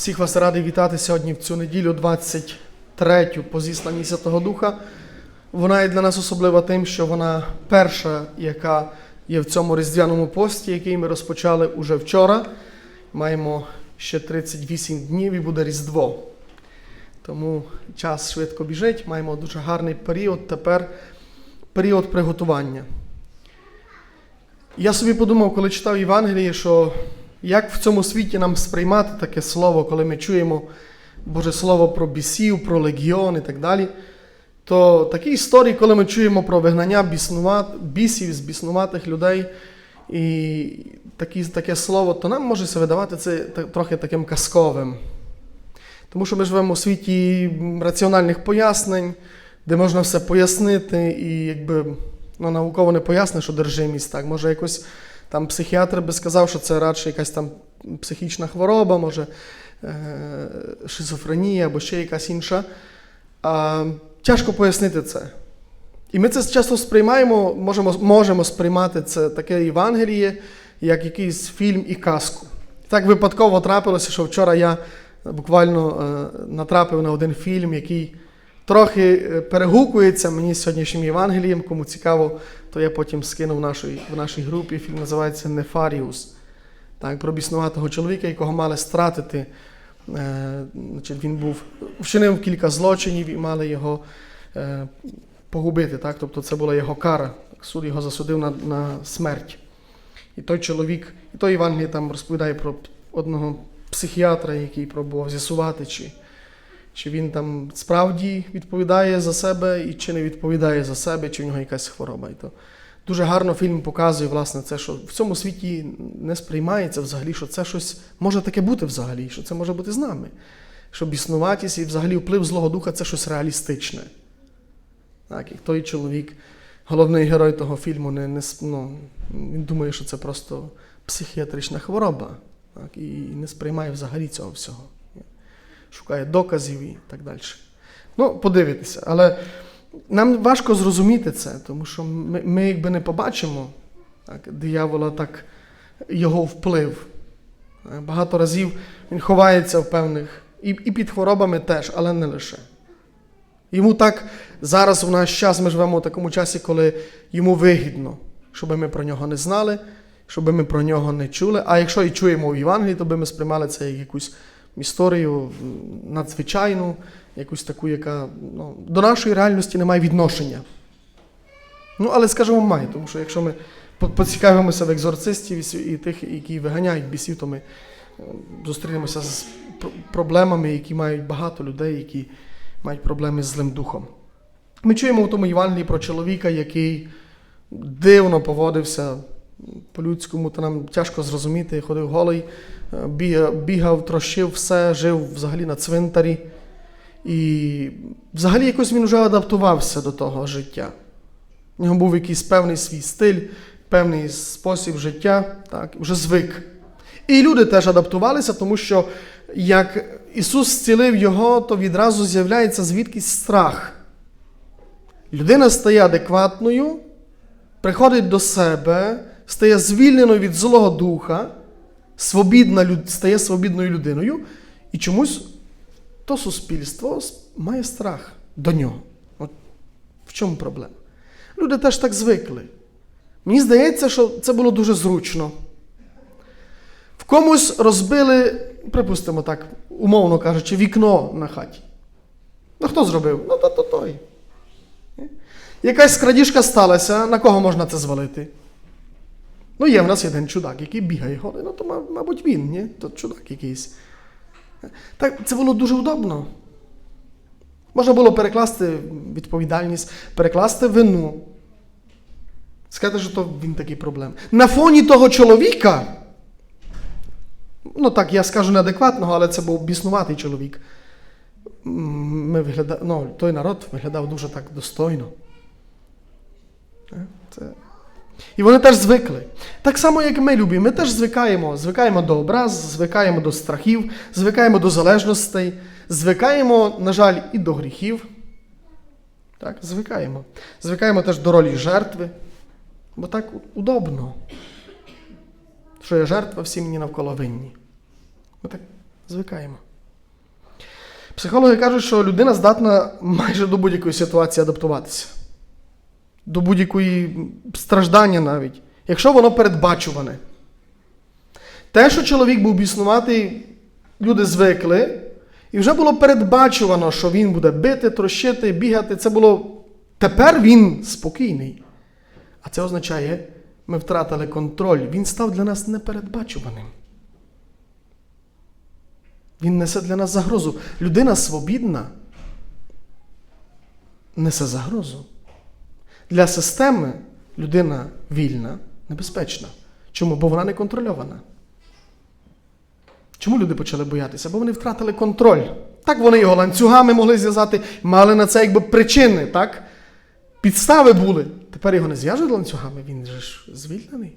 Всіх вас радий вітати сьогодні в цю неділю, 23-ю по зісланні Святого Духа. Вона є для нас особлива тим, що вона перша, яка є в цьому різдвяному пості, який ми розпочали уже вчора. Маємо ще 38 днів і буде Різдво. Тому час швидко біжить, маємо дуже гарний період тепер, період приготування. Я собі подумав, коли читав Євангеліє, що як в цьому світі нам сприймати таке слово, коли ми чуємо Боже Слово про бісів, про легіон і так далі, то такі історії, коли ми чуємо про вигнання бісів з біснуватих людей, і такі, таке слово, то нам може видавати це трохи таким казковим. Тому що ми живемо у світі раціональних пояснень, де можна все пояснити, і якби ну, науково не поясниш одержимість. Так, може якось там психіатр би сказав, що це радше якась там психічна хвороба, може е- шизофренія або ще якась інша. А, тяжко пояснити це. І ми це часто сприймаємо, можемо, можемо сприймати це таке Євангеліє, як якийсь фільм і казку. Так випадково трапилося, що вчора я буквально е, натрапив на один фільм, який трохи е, перегукується мені з сьогоднішнім Євангелієм. Кому цікаво, то я потім скинув в нашій, в нашій групі. Фільм називається Нефаріус. Так, про біснуватого чоловіка, якого мали стратити. Е, значить, він був вчинив кілька злочинів і мали його е, погубити. Так? Тобто це була його кара. Суд його засудив на, на смерть. І той чоловік, і той Євангеліє там розповідає про одного психіатра, який пробував з'ясувати, чи, чи він там справді відповідає за себе, і чи не відповідає за себе, чи в нього якась хвороба. І то дуже гарно фільм показує, власне, це, що в цьому світі не сприймається взагалі, що це щось може таке бути взагалі, що це може бути з нами. Що біснуватість і взагалі вплив Злого Духа це щось реалістичне. Так, і той чоловік, головний герой того фільму, не, не, ну, він думає, що це просто психіатрична хвороба. Так, і не сприймає взагалі цього всього. Шукає доказів і так далі. Ну, подивитися. Але нам важко зрозуміти це, тому що ми, ми якби не побачимо так, диявола так, його вплив. Е, Багато разів він ховається в певних і, і під хворобами теж, але не лише. Йому так зараз в наш час ми живемо в такому часі, коли йому вигідно, щоб ми про нього не знали, щоб ми про нього не чули. А якщо і чуємо в Євангелії, то би ми сприймали це як якусь історію надзвичайну, якусь таку, яка ну, до нашої реальності не має відношення. Ну, але скажімо, має, тому що якщо ми поцікавимося в екзорцистів і тих, які виганяють бісів, то ми е, зустрінемося з проблемами, які мають багато людей, які мають проблеми з злим духом. Ми чуємо в тому Євангелії про чоловіка, який дивно поводився по-людському, то нам тяжко зрозуміти, ходив голий, бігав, трощив все, жив взагалі на цвинтарі. І взагалі якось він вже адаптувався до того життя. У нього був якийсь певний свій стиль, певний спосіб життя, так, вже звик. І люди теж адаптувалися, тому що як Ісус зцілив його, то відразу з'являється звідкись страх. Людина стає адекватною, приходить до себе, стає звільненою від Злого Духа, свобідна, стає свобідною людиною, і чомусь то суспільство має страх до нього. От в чому проблема? Люди теж так звикли. Мені здається, що це було дуже зручно. В комусь розбили, припустимо так, умовно кажучи, вікно на хаті. Ну хто зробив? Ну, то, то той. Якась крадіжка сталася, на кого можна це звалити? Ну, є в нас один чудак, який бігає голий. Ну, то, мабуть, він, ні? То чудак якийсь. Так, це було дуже удобно. Можна було перекласти відповідальність, перекласти вину. Сказати, що то він такий проблем. На фоні того чоловіка, ну так, я скажу неадекватного, але це був біснуватий чоловік. Ми вигляда... ну, той народ виглядав дуже так достойно. Це... І вони теж звикли. Так само, як ми любимо. Ми теж звикаємо. Звикаємо до образ, звикаємо до страхів, звикаємо до залежностей, звикаємо, на жаль, і до гріхів. Так, звикаємо. Звикаємо теж до ролі жертви. Бо так удобно. Що я жертва, всі мені навколо винні. Ми так звикаємо. Психологи кажуть, що людина здатна майже до будь-якої ситуації адаптуватися, до будь-якої страждання навіть, якщо воно передбачуване. Те, що чоловік був біснуватий, люди звикли, і вже було передбачувано, що він буде бити, трощити, бігати. Це було тепер він спокійний. А це означає, ми втратили контроль. Він став для нас непередбачуваним. Він несе для нас загрозу. Людина свобідна несе загрозу. Для системи людина вільна, небезпечна. Чому? Бо вона не контрольована. Чому люди почали боятися? Бо вони втратили контроль. Так вони його ланцюгами могли зв'язати, мали на це якби причини, так? Підстави були. Тепер його не зв'яжуть ланцюгами, він же ж звільнений.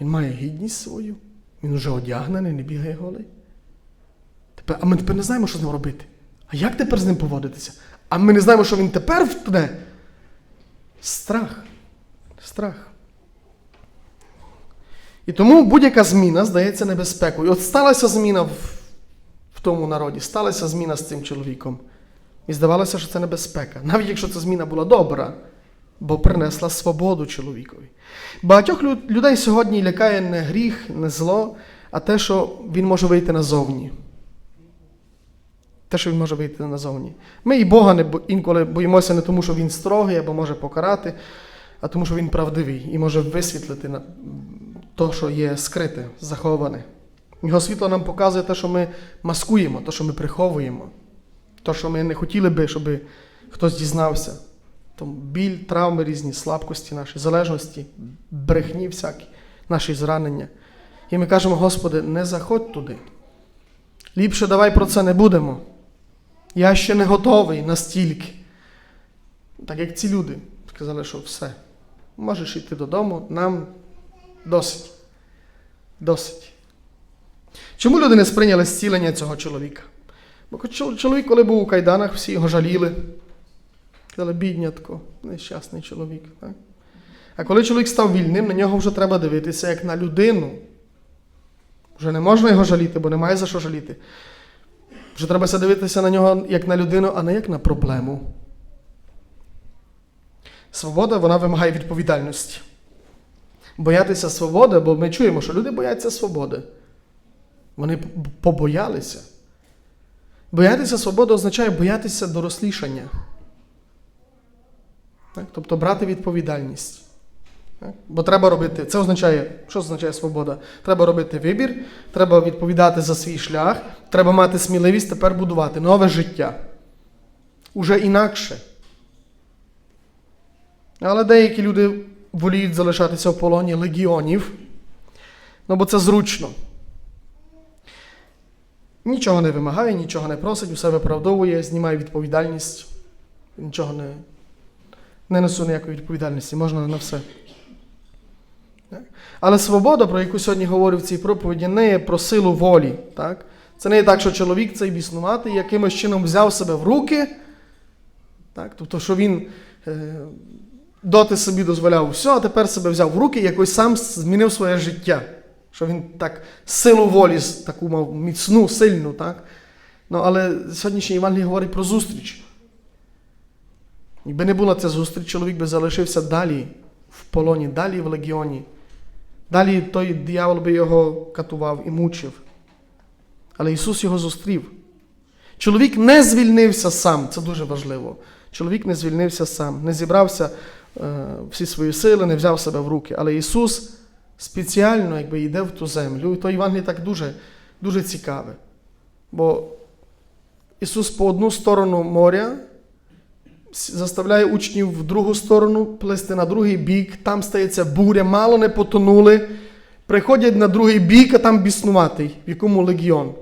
Він має гідність свою, він уже одягнений, не бігає голий. Тепер, а ми тепер не знаємо, що з ним робити. А як тепер з ним поводитися? А ми не знаємо, що він тепер втне. Страх. Страх. І тому будь-яка зміна здається небезпекою. От сталася зміна в, в тому народі, сталася зміна з цим чоловіком. І здавалося, що це небезпека. Навіть якщо ця зміна була добра, бо принесла свободу чоловікові. Багатьох людей сьогодні лякає не гріх, не зло, а те, що він може вийти назовні. Те, що він може вийти назовні. Ми і Бога не інколи боїмося не тому, що він строгий або може покарати, а тому, що він правдивий і може висвітлити то, що є скрите, заховане. Його світло нам показує те, що ми маскуємо, те, що ми приховуємо, те, що ми не хотіли би, щоб хтось дізнався. Тому біль, травми різні, слабкості наші, залежності, брехні всякі, наші зранення. І ми кажемо, Господи, не заходь туди. Ліпше давай про це не будемо. Я ще не готовий настільки. Так як ці люди сказали, що все. Можеш йти додому, нам досить. Досить. Чому люди не сприйняли зцілення цього чоловіка? Бо чоловік, коли був у кайданах, всі його жаліли. Казали, біднятко, нещасний чоловік. Так? А коли чоловік став вільним, на нього вже треба дивитися як на людину. Вже не можна його жаліти, бо немає за що жаліти. Вже треба ся дивитися на нього як на людину, а не як на проблему. Свобода вона вимагає відповідальності. Боятися свободи, бо ми чуємо, що люди бояться свободи. Вони побоялися. Боятися свободи означає боятися дорослішання. Так? Тобто брати відповідальність. Бо треба робити, це означає, що означає свобода? Треба робити вибір, треба відповідати за свій шлях, треба мати сміливість тепер будувати нове життя. Уже інакше. Але деякі люди воліють залишатися в полоні легіонів, ну бо це зручно. Нічого не вимагає, нічого не просить, усе виправдовує, знімає відповідальність, нічого не, не несу ніякої відповідальності, можна на все. Але свобода, про яку сьогодні говорю в цій проповіді, не є про силу волі. Так? Це не є так, що чоловік цей біснуватий якимось чином взяв себе в руки, так? тобто, що він е, доти собі дозволяв все, а тепер себе взяв в руки і якось сам змінив своє життя. Що він так силу волі таку мав міцну, сильну, так? Ну, але сьогоднішній Євангелій говорить про зустріч. Якби не була ця зустріч, чоловік би залишився далі в полоні, далі в легіоні. Далі той диявол би його катував і мучив. Але Ісус його зустрів. Чоловік не звільнився сам, це дуже важливо. Чоловік не звільнився сам, не зібрався е, всі свої сили, не взяв себе в руки. Але Ісус спеціально якби, йде в ту землю. І то Євангеліє так дуже, дуже цікаве. Бо Ісус по одну сторону моря заставляє учнів в другу сторону плисти на другий бік, там стається буря, мало не потонули. Приходять на другий бік, а там біснуватий, в якому легіон.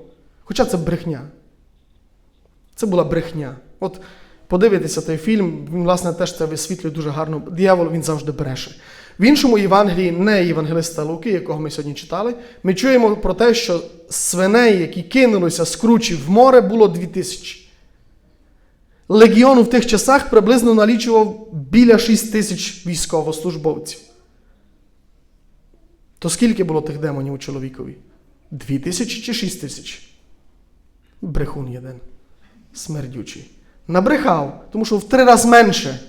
Хоча це брехня. Це була брехня. От подивитися той фільм, він, власне, теж це висвітлює дуже гарно. Диявол він завжди бреше. В іншому Євангелії, не Євангелиста Луки, якого ми сьогодні читали, ми чуємо про те, що свиней, які кинулися з кручі в море, було дві тисячі. Легіон в тих часах приблизно налічував біля 6 тисяч військовослужбовців. То скільки було тих демонів у чоловікові? Дві тисячі чи шість тисяч? Брехун єдин. Смердючий. Набрехав, тому що в три рази менше.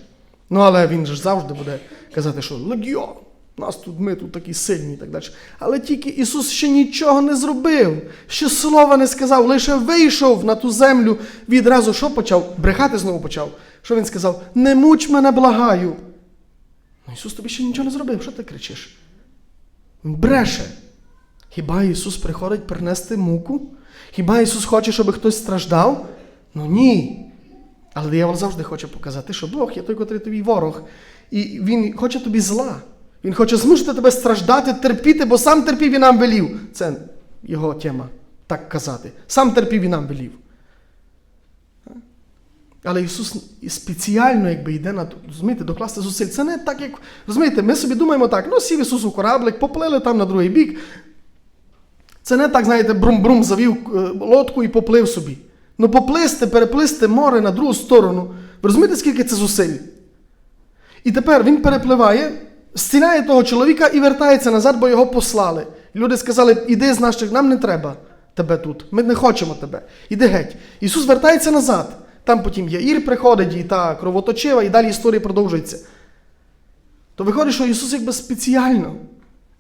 Ну, але він ж завжди буде казати, що легіон, нас тут, ми тут такі сильні і так далі. Але тільки Ісус ще нічого не зробив, ще слова не сказав, лише вийшов на ту землю, відразу що почав? Брехати знову почав. Що він сказав? Не муч мене, благаю. Ну, Ісус тобі ще нічого не зробив, що ти кричиш? Він бреше. Хіба Ісус приходить принести муку? Хіба Ісус хоче, щоб хтось страждав? Ну ні. Але диявол завжди хоче показати, що Бог є той, котрий тобі ворог. І Він хоче тобі зла. Він хоче змусити тебе страждати, терпіти, бо сам терпів і нам велів. Це його тема, так казати. Сам терпів і нам велів. Але Ісус спеціально якби йде на розумієте, докласти зусиль. Це не так, як розумієте, ми собі думаємо так, ну сів Ісус у кораблик, поплили там на другий бік. Це не так, знаєте, брум-брум завів е, лодку і поплив собі. Ну поплисти, переплисти море на другу сторону. Ви розумієте, скільки це зусиль? І тепер він перепливає, зціляє того чоловіка і вертається назад, бо його послали. Люди сказали, іди з наших, нам не треба тебе тут. Ми не хочемо тебе. Іди геть. Ісус вертається назад. Там потім Яїр приходить, і та кровоточива, і далі історія продовжується. То виходить, що Ісус якби спеціально,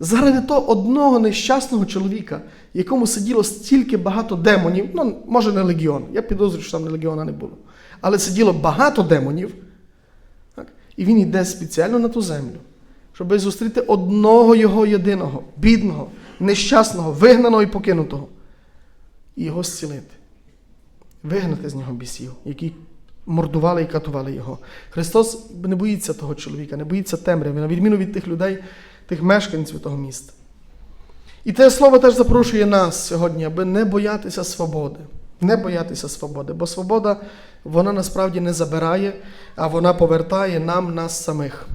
заради того одного нещасного чоловіка, якому сиділо стільки багато демонів, ну, може, не легіон, я підозрюю, що там не легіона не було. Але сиділо багато демонів, так? і він йде спеціально на ту землю, щоб зустріти одного його єдиного, бідного, нещасного, вигнаного і покинутого, і його зцілити вигнати з нього бісів, які мордували і катували його. Христос не боїться того чоловіка, не боїться темряви, на відміну від тих людей, тих мешканців того міста. І те слово теж запрошує нас сьогодні, аби не боятися свободи. Не боятися свободи, бо свобода, вона насправді не забирає, а вона повертає нам нас самих.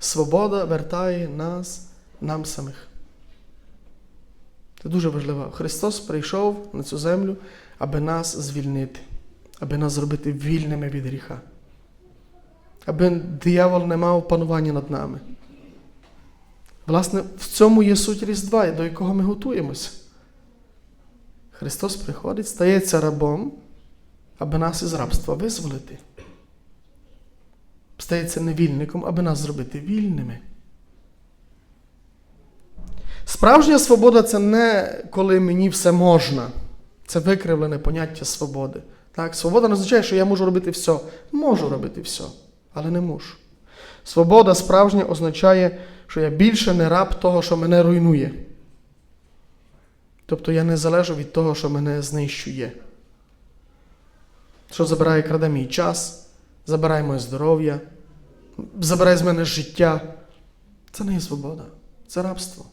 Свобода вертає нас нам самих. Це дуже важливо. Христос прийшов на цю землю, аби нас звільнити, аби нас зробити вільними від гріха, аби диявол не мав панування над нами. Власне, в цьому є суть Різдва, до якого ми готуємося. Христос приходить, стається рабом, аби нас із рабства визволити. Стається невільником, аби нас зробити вільними. Справжня свобода це не коли мені все можна. Це викривлене поняття свободи. Так? Свобода не означає, що я можу робити все. Можу робити все, але не мушу. Свобода справжня означає, що я більше не раб того, що мене руйнує. Тобто я не залежу від того, що мене знищує. Що забирає краде мій час, забирає моє здоров'я, забирає з мене життя. Це не є свобода, це рабство.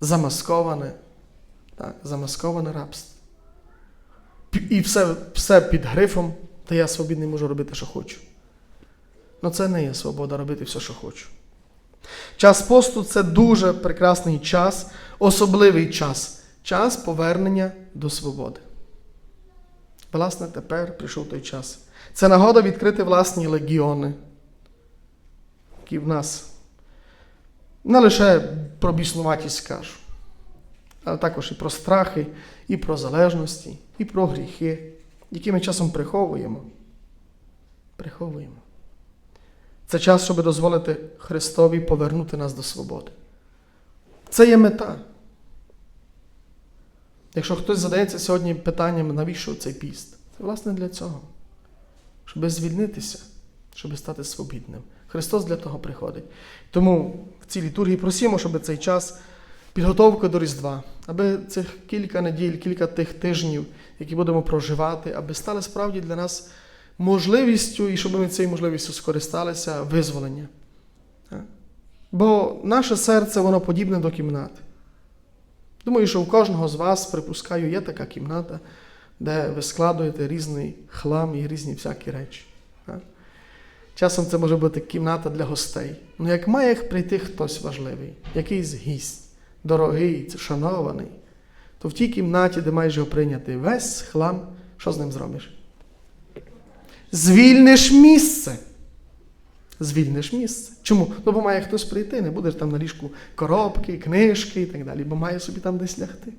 Замасковане, так, замасковане рабство. І все все під грифом, та я свобідний можу робити, що хочу. Ну це не є свобода робити все, що хочу. Час посту це дуже прекрасний час, особливий час. Час повернення до свободи. Власне, тепер прийшов той час. Це нагода відкрити власні легіони, в нас не лише про біснуватість кажу, але також і про страхи, і про залежності, і про гріхи, які ми часом приховуємо. Приховуємо. Це час, щоб дозволити Христові повернути нас до свободи. Це є мета. Якщо хтось задається сьогодні питанням, навіщо цей піст? Це власне для цього. Щоб звільнитися, щоб стати свобідним. Христос для того приходить. Тому в цій літургії просимо, щоб цей час підготовки до Різдва, аби цих кілька неділь, кілька тих тижнів, які будемо проживати, аби стали справді для нас можливістю, і щоб ми цією можливістю скористалися визволення. Бо наше серце, воно подібне до кімнати. Думаю, що у кожного з вас, припускаю, є така кімната, де ви складуєте різний хлам і різні всякі речі. Часом це може бути кімната для гостей. Ну як має прийти хтось важливий, якийсь гість, дорогий, шанований, то в тій кімнаті, де маєш його прийняти весь хлам, що з ним зробиш? Звільниш місце. Звільниш місце. Чому? Ну, бо має хтось прийти, не будеш там на ліжку коробки, книжки і так далі, бо має собі там десь лягти.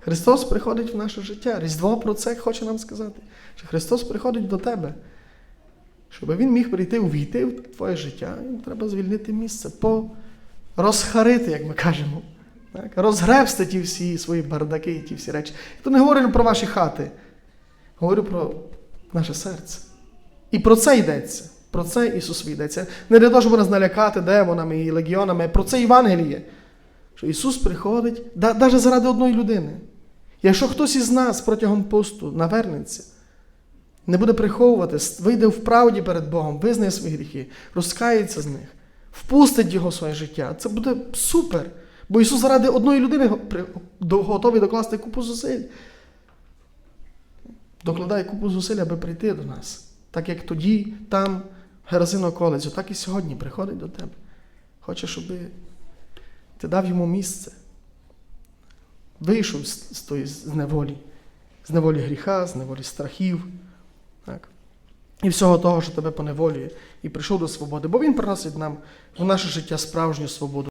Христос приходить в наше життя. Різдво про це хоче нам сказати. Що Христос приходить до тебе. Щоб Він міг прийти, увійти в твоє життя, їм треба звільнити місце, по розхарити, як ми кажемо. Так? Розгребсти ті всі свої бардаки, ті всі речі. То не говорю про ваші хати, говорю про наше серце. І про це йдеться. Про це Ісус йдеться. Не для того, щоб нас налякати демонами і легіонами, про це Євангеліє. Що Ісус приходить навіть заради одної людини. Якщо хтось із нас протягом посту навернеться, не буде приховувати, вийде в правді перед Богом, визнає свої гріхи, розкається з них, впустить його в своє життя, це буде супер. Бо Ісус заради одної людини готовий докласти купу зусиль. Докладає купу зусиль, аби прийти до нас. Так як тоді, там, Герасино коледжу, так і сьогодні приходить до тебе. Хоче, щоб ти дав йому місце. Вийшов з тої з неволі, з неволі гріха, з неволі страхів. Так? І всього того, що тебе поневолює, і прийшов до свободи. Бо Він приносить нам в наше життя справжню свободу.